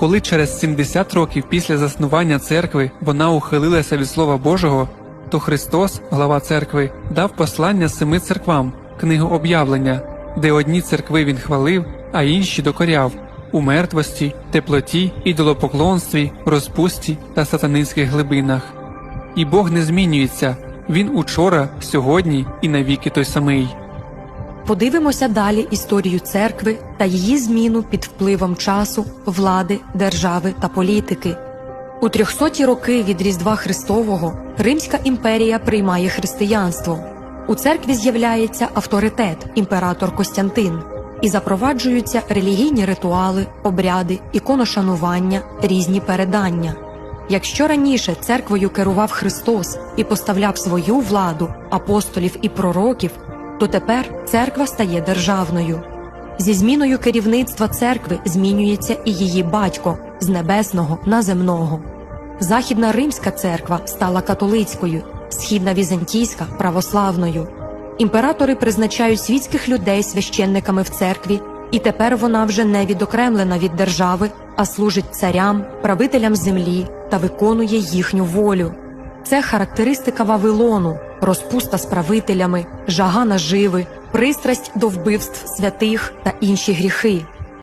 Коли через 70 років після заснування церкви вона ухилилася від Слова Божого, то Христос, глава церкви, дав послання семи церквам, книгу об'явлення, де одні церкви він хвалив, а інші докоряв у мертвості, теплоті, ідолопоклонстві, розпусті та сатанинських глибинах. І Бог не змінюється, він учора, сьогодні і навіки той самий. Подивимося далі історію церкви та її зміну під впливом часу, влади, держави та політики. У 300-ті роки від Різдва Христового Римська імперія приймає християнство. У церкві з'являється авторитет імператор Костянтин і запроваджуються релігійні ритуали, обряди, іконошанування, різні передання. Якщо раніше церквою керував Христос і поставляв свою владу, апостолів і пророків, то тепер церква стає державною. Зі зміною керівництва церкви змінюється і її батько з небесного на земного. Західна римська церква стала католицькою, східна візантійська православною. Імператори призначають світських людей священниками в церкві, і тепер вона вже не відокремлена від держави, а служить царям, правителям землі та виконує їхню волю. Це характеристика Вавилону, розпуста з правителями, жага наживи, пристрасть до вбивств святих та інші гріхи.